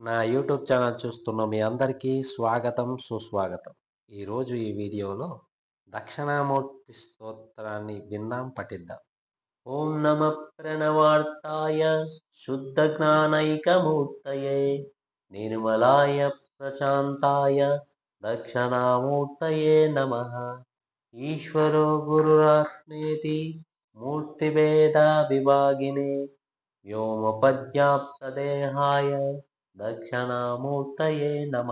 నా YouTube channel చూస్తున్న మీ అందరికీ స్వాగతం సుస్వాగతం. ఈరోజు ఈ వీడియోలో దక్షిణామూర్తి స్తోత్రాన్ని విందాం పఠిద్దాం. ఓం నమ ప్రణవార్తాయ శుద్ధ జ్ఞానైకమూర్తయే నిర్మలాయ ప్రశాంతాయ దక్షిణామూర్తయే నమ. ఈశ్వరో గురురాత్మేతి మూర్తిభేద విభాగినే వ్యోమపర్యాప్తదేహాయ దక్షిణామూర్తయే నమ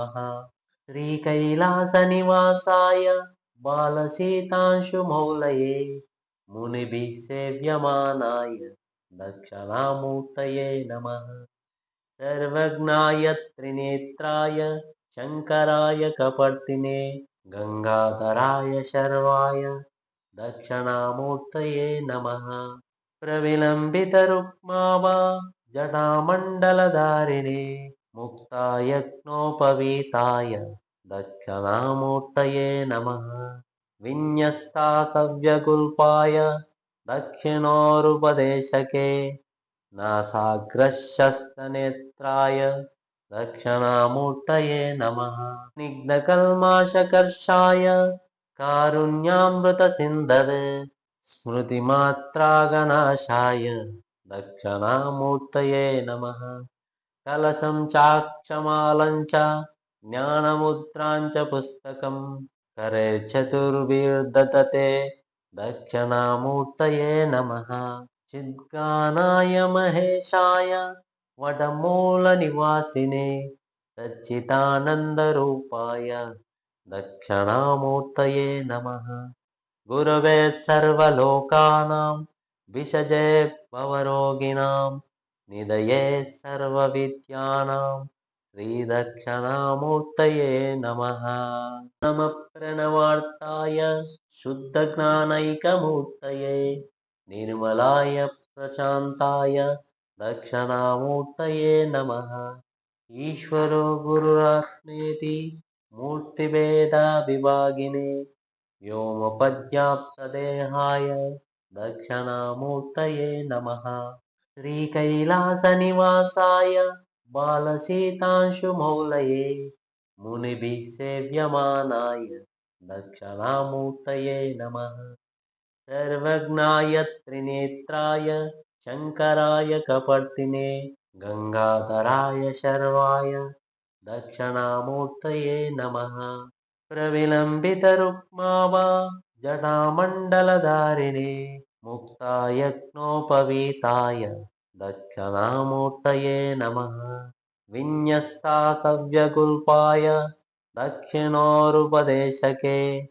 శ్రీకైలాసనివాసాయ బాలశీతాంశుమౌలయే మునిభి సేవ్యమానాయ దక్షిణామూర్తయే నమ సర్వజ్ఞాయ త్రినేత్రాయ శంకరాయ కపర్తినే గంగాధరాయ శర్వాయ దక్షిణామూర్తయే నమ ప్రవిలంబితరుక్మా వా జటామండలధారిణే मुक्तायज्ञोपवीताय दक्षिणामूर्तये नमः। विन्यस्ताकव्यगुल्पाय दक्षिणोरुपदेशके नासाग्रशस्तनेत्राय दक्षिणामूर्तये नमः। निग्धकल्माशकर्षाय कारुण्यामृतसिन्धवे स्मृतिमात्रागनाशाय दक्षिणामूर्तये नमः కలశం చాక్షమాలంచ జ్ఞానముద్రాంచ పుస్తకం కరే చతుర్విర్దతతే దక్షిణామూర్తయే నమ. చిద్గానాయ మహేశాయ వడమూల నివాసినే సచ్చిదానందరూపాయ దక్షిణామూర్తయే నమ. గురవే సర్వలోకానాం విషజే భవరోగిణాం निधये सर्वविद्यानां श्रीदक्षिणामूर्तये नमः। नमः प्रणवार्ताय शुद्धज्ञानैकमूर्तये निर्मलाय प्रशान्ताय दक्षिणामूर्तये नमः। ईश्वरो गुरुरात्मेति मूर्तिभेदाविभागिने व्योमपद्याप्तदेहाय दक्षिणामूर्तये नमः శ్రీకైలాసనివాసాయ బాలసీతాంశుమౌలయే మునిభి సేవ్యమానాయ దక్షిణామూర్తయే నమ. సర్వజ్ఞాయ త్రినేత్రాయ శంకరాయ కపర్తినే గంగాధరాయ శర్వాయ దక్షిణామూర్తయే నమ. ప్రవిలంబితరుక్మా వా జటామండలధారిణే मुक्तायज्ञोपवीताय दक्षिणामूर्तये नमः। विन्यस्ताकव्यगुल्पाय दक्षिणोरुपदेशके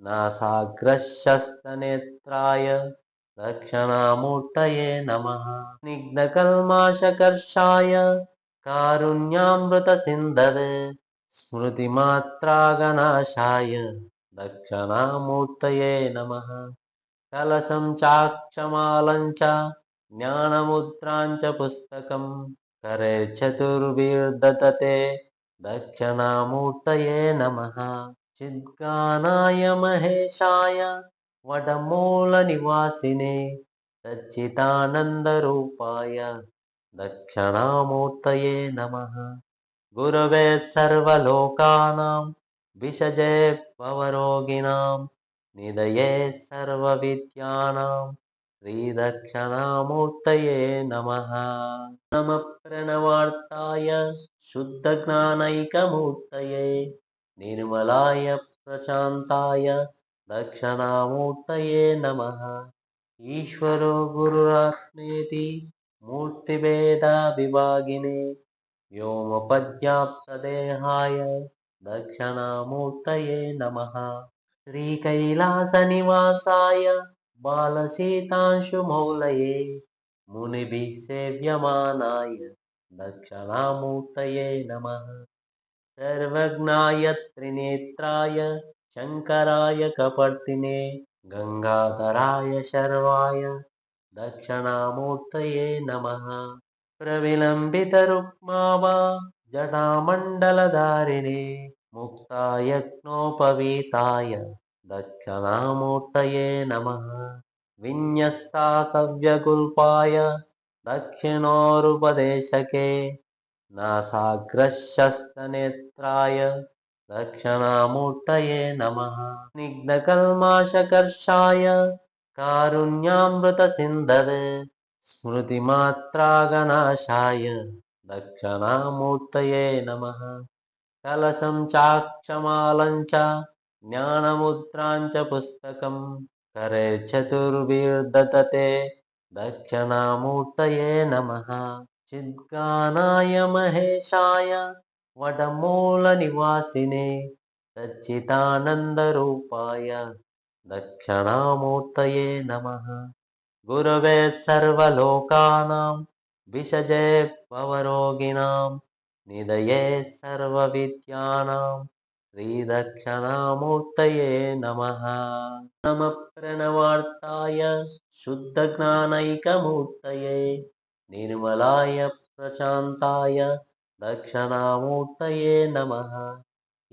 नासाग्रशस्तनेत्राय दक्षिणामूर्तये नमः। स्निग्धकल्माशकर्षाय कारुण्यामृतसिन्धवे स्मृतिमात्रागनाशाय दक्षिणामूर्तये नमः కలశం చాక్షమాలంచ జ్ఞానముద్రాంచ పుస్తకం కరే చతుర్విర్దతతే దక్షిణామూర్తయే నమ. చిద్గానాయ మహేశాయ వడమూల నివాసినే సచ్చిదానందరూపాయ దక్షిణామూర్తయే నమ. గురవే సర్వలోకానాం విషజే భవరోగిణాం निधये सर्वविद्यानां श्रीदक्षिणामूर्तये नमः। नमः प्रणवार्ताय शुद्धज्ञानैकमूर्तये निर्मलाय प्रशान्ताय दक्षिणामूर्तये नमः। ईश्वरो गुरुरात्मेति मूर्तिभेदाविभागिने व्योमपद्याप्तदेहाय दक्षिणामूर्तये नमः శ్రీకైలాసనివాసాయ బాలశీతాంశుమౌలయే మునిభి సేవ్యమానాయ దక్షిణామూర్తయే నమ. సర్వజ్ఞాయ త్రినేత్రాయ శంకరాయ కపర్తినే గంగాధరాయ శర్వాయ దక్షిణామూర్తయే నమ. ప్రవిలంబితరుక్మా వా జటామండలధారిణే मुक्तायज्ञोपवीताय दक्षिणामूर्तये नमः। विन्यस्ताकव्यगुल्पाय दक्षिणोरुपदेशके नासाग्रशस्तनेत्राय दक्षिणामूर्तये नमः। स्निग्धकल्माशकर्षाय कारुण्यामृतसिन्धवे स्मृतिमात्रागनाशाय दक्षिणामूर्तये नमः కలశం చాక్షమాలంచ జ్ఞానముద్రాంచ పుస్తకం కరే చతుర్భిర్దతతే దక్షిణామూర్తయే నమ. చిద్గానాయ మహేశాయ వడమూల నివాసినే సచ్చితానందరూపాయ దక్షిణామూర్తయే నమ. గురవే సర్వలోకానాం విషజే పవరోగిణాం निधये सर्वविद्यानां श्रीदक्षिणामूर्तये नमः। नमः प्रणवार्ताय शुद्धज्ञानैकमूर्तये निर्मलाय प्रशान्ताय दक्षिणामूर्तये नमः।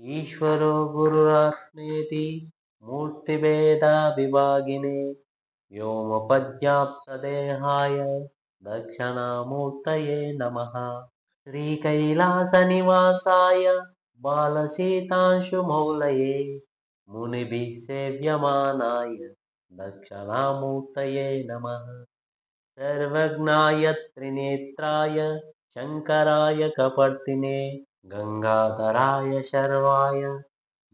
ईश्वरो गुरुरात्मेति मूर्तिभेदाविभागिने व्योमपद्याप्तदेहाय दक्षिणामूर्तये नमः శ్రీకైలాసనివాసాయ బాలశీతాంశుమౌలయే మునిభి సేవ్యమానాయ దక్షిణామూర్తయే నమ. సర్వజ్ఞాయ త్రినేత్రాయ శంకరాయ కపర్తినే గంగాధరాయ శర్వాయ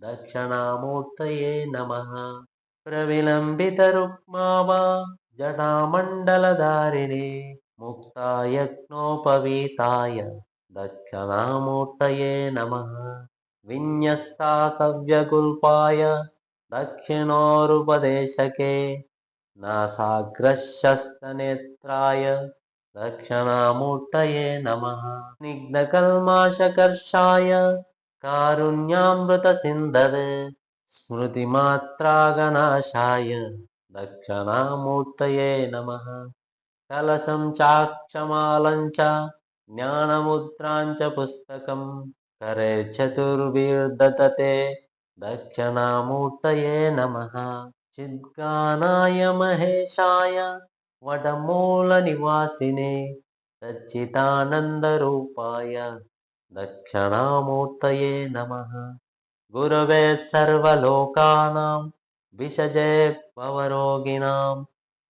దక్షిణామూర్తయే నమ. ప్రవిలంబిత రుక్మావా జటామండలధారిణే मुक्तायज्ञोपवीताय दक्षिणामूर्तये नमः। विन्यस्तासव्यकुल्पाय दक्षिणोरुपदेशके नासाग्रशस्तनेत्राय दक्षिणामूर्तये नमः। स्निग्धकल्माशकर्षाय कारुण्यामृतसिन्धवे स्मृतिमात्रागनाशाय दक्षिणामूर्तये नमः కలశం చాక్షమాలం చ జ్ఞానముద్రాంచ పుస్తకం కరే చతుర్భిర్దతతే దక్షిణామూర్తయే నమ. చిద్గానాయ మహేశాయ వడమూల నివాసినే సచ్చితానందరూపాయ దక్షిణామూర్తయే నమ. గురవే సర్వలోకానాం విషజే పవరోగిణాం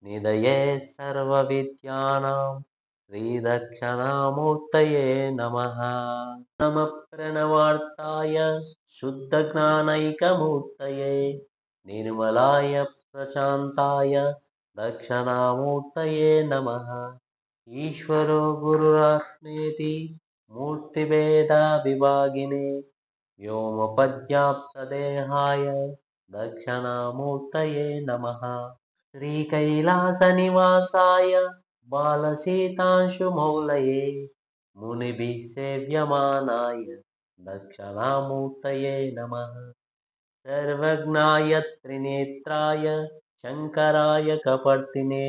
निधये सर्वविद्यानां श्रीदक्षिणामूर्तये नमः। नमः प्रणवार्ताय शुद्धज्ञानैकमूर्तये निर्मलाय प्रशान्ताय दक्षिणामूर्तये नमः। ईश्वरो गुरुरात्मेति मूर्तिभेदाविभागिने व्योमपद्याप्तदेहाय दक्षिणामूर्तये नमः శ్రీకైలాసనివాసాయ బాలశీతాంశుమౌలయే మునిభి సేవ్యమానాయ దక్షిణామూర్తయే నమ. సర్వజ్ఞాయ త్రినేత్రాయ శంకరాయ కపర్తినే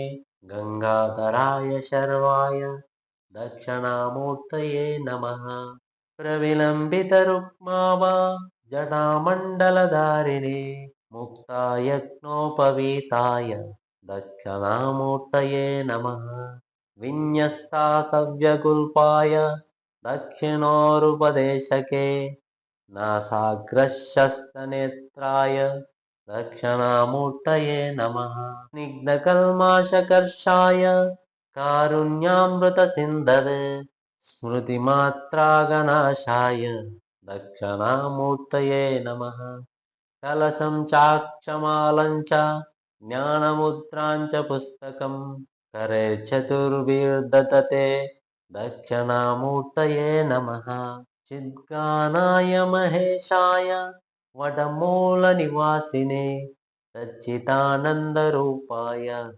గంగాధరాయ శర్వాయ దక్షిణామూర్తయే నమ. ప్రవిలంబితరుక్మావా జటామండలధారిణే मुक्तायज्ञोपवीताय दक्षिणामूर्तये नमः। विन्यस्तासव्यकुल्पाय दक्षिणोरुपदेशके नासाग्रशस्तनेत्राय दक्षिणामूर्तये नमः। स्निग्धकल्माशकर्षाय कारुण्यामृतसिन्धवे स्मृतिमात्रागनाशाय दक्षिणामूर्तये नमः कलशं चाक्षमालं च ज्ञानमुद्रां च पुस्तकं करे चतुर्भिर्दतते दक्षिणामूर्तये नमः। चिद्गानाय महेशाय वडमूलनिवासिने सच्चिदानन्दरूपाय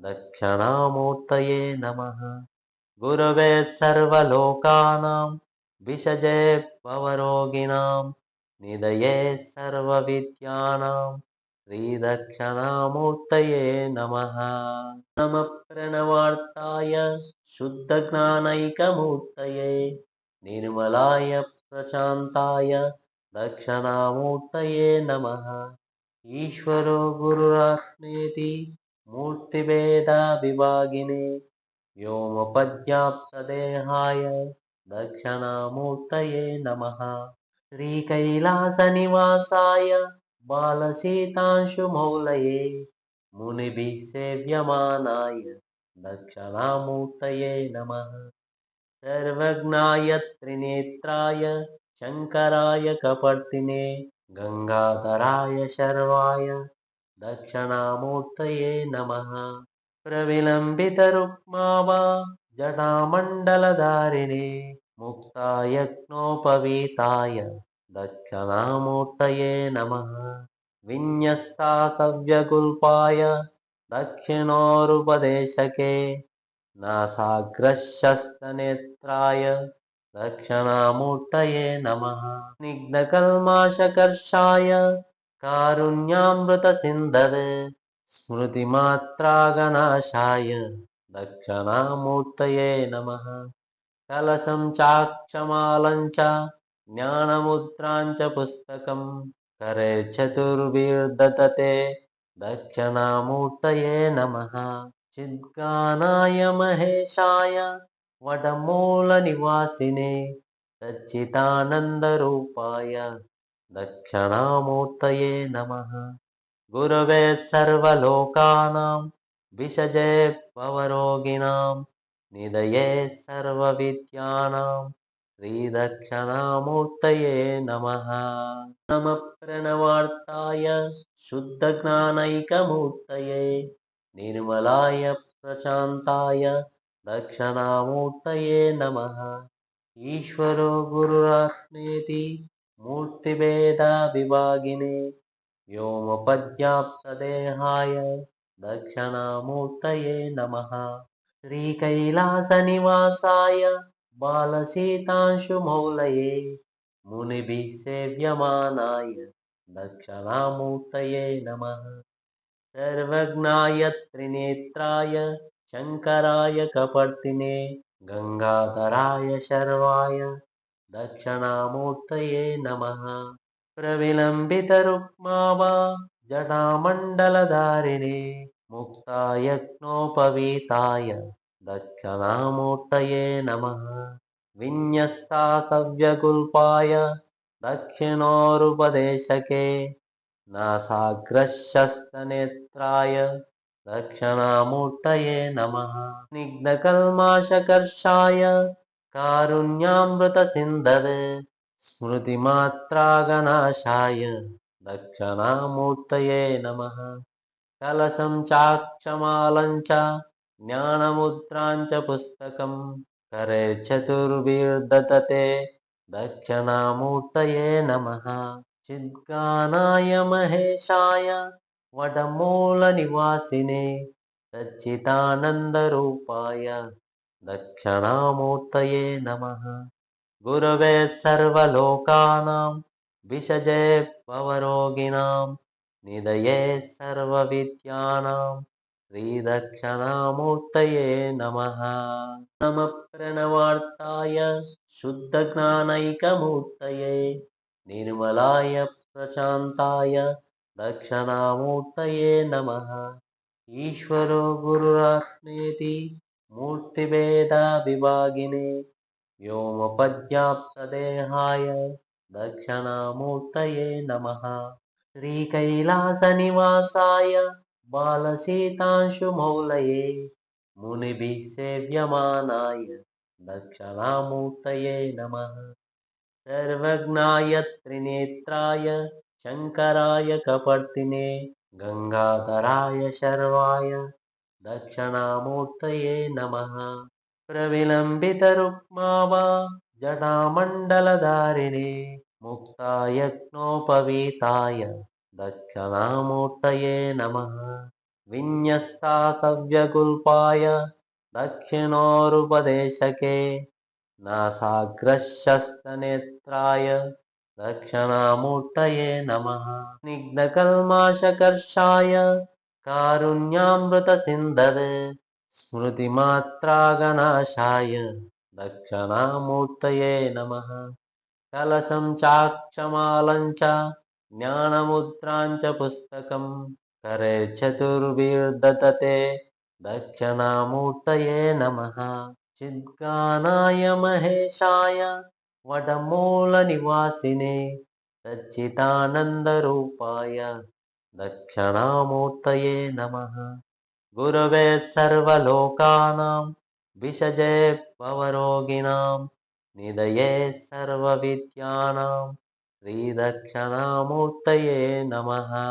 दक्षिणामूर्तये नमः। गुरवे सर्वलोकानां विषजे भवरोगिणां निधये सर्वविद्यानां श्रीदक्षिणामूर्तये नमः। नमः प्रणवार्ताय शुद्धज्ञानैकमूर्तये निर्मलाय प्रशान्ताय दक्षिणामूर्तये नमः। ईश्वरो गुरुरात्मेति मूर्तिभेदाविभागिने व्योमपद्याप्तदेहाय दक्षिणामूर्तये नमः శ్రీకైలాసనివాసాయ బాలసీతాంశుమౌలయే మునిభి సేవ్యమానాయ దక్షిణామూర్తయే నమ. సర్వజ్ఞాయ త్రినేత్రాయ శంకరాయ కపర్తినే గంగాధరాయ శర్వాయ దక్షిణామూర్తయే నమ. ప్రవిలంబితరుక్మావా జటామండలధారిణే मुक्तायज्ञोपवीताय दक्षिणामूर्तये नमः। विन्यस्तासव्यकुल्पाय दक्षिणोरुपदेशके नासाग्रशस्तनेत्राय दक्षिणामूर्तये नमः। स्निग्धकल्माशकर्षाय कारुण्यामृतसिन्धवे स्मृतिमात्रागनाशाय दक्षिणामूर्तये नमः కలశం చాక్షమాలం చ జ్ఞానముద్రాంచ పుస్తకం కరే చతుర్విర్దతతే దక్షిణామూర్తయే నమ. చిద్గానాయ మహేశాయ వడమూల నివాసినే సచ్చిదానందరూపాయ దక్షిణామూర్తయే నమ. గురవే సర్వలోకానాం విషజే పవరోగిణాం निधये सर्वविद्यानां श्रीदक्षिणामूर्तये नमः। नमः प्रणवार्ताय शुद्धज्ञानैकमूर्तये निर्मलाय प्रशान्ताय दक्षिणामूर्तये नमः। ईश्वरो गुरुरात्मेति मूर्तिभेदाविभागिने व्योमपद्याप्तदेहाय दक्षिणामूर्तये नमः శ్రీకైలాసనివాసాయ బాలసీతాంశుమౌలయే మునిభి సేవ్యమానాయ దక్షిణామూర్తయే నమ. సర్వజ్ఞాయ త్రినేత్రాయ శంకరాయ కపర్తినే గంగాధరాయ శర్వాయ దక్షిణామూర్తయే నమ. ప్రవిలంబిత రుక్మావా జటామండలధారిణే मुक्तायज्ञोपवीताय दक्षिणामूर्तये नमः। विन्यस्तासव्यकुल्पाय दक्षिणोरुपदेशके नासाग्रशस्तनेत्राय दक्षिणामूर्तये नमः। स्निग्धकल्माशकर्षाय कारुण्यामृतसिन्धवे स्मृतिमात्रागनाशाय दक्षिणामूर्तये नमः कलशं चाक्षमालं च ज्ञानमुद्रां च पुस्तकं करे चतुर्भिर्दतते दक्षिणामूर्तये नमः। चिद्गानाय महेशाय वडमूलनिवासिने सच्चिदानन्दरूपाय दक्षिणामूर्तये नमः। गुरवे सर्वलोकानां विषजे भवरोगिणां निधये सर्वविद्यानां श्रीदक्षिणामूर्तये नमः। नमः प्रणवार्ताय शुद्धज्ञानैकमूर्तये निर्मलाय प्रशान्ताय दक्षिणामूर्तये नमः। ईश्वरो गुरुरात्मेति मूर्तिभेदाविभागिने व्योमपद्याप्तदेहाय दक्षिणामूर्तये नमः శ్రీకైలాసనివాసాయ బాలశీతాంశుమౌలయే మునిభి సేవ్యమానాయ దక్షిణామూర్తయే నమ. సర్వజ్ఞాయ త్రినేత్రాయ శంకరాయ కపర్తినే గంగాధరాయ శర్వాయ దక్షిణామూర్తయే నమ. ప్రవిలంబితరుక్మా వా జటామండలధారిణే मुक्तायज्ञोपवीताय दक्षिणामूर्तये नमः। विन्यस्तासव्यकुल्पाय दक्षिणोरुपदेशके नासाग्रशस्तनेत्राय दक्षिणामूर्तये नमः। स्निग्धकल्माशकर्षाय कारुण्यामृतसिन्धवे स्मृतिमात्रागनाशाय दक्षिणामूर्तये नमः కలశం చాక్షమాలం చ జ్ఞానముద్రాంచ పుస్తకం కరే చతుర్విర్దతతే దక్షిణామూర్తయే నమ. చిద్గానాయ మహేశాయ వడమూల నివాసినే సచ్చిదానందరూపాయ దక్షిణామూర్తయే నమ. గురవే సర్వలోకానాం విషజే భవరోగిణాం நிதயே சர்வ வித்யானாம் ஸ்ரீதக்ஷணாமூர்த்தயே நமஹா.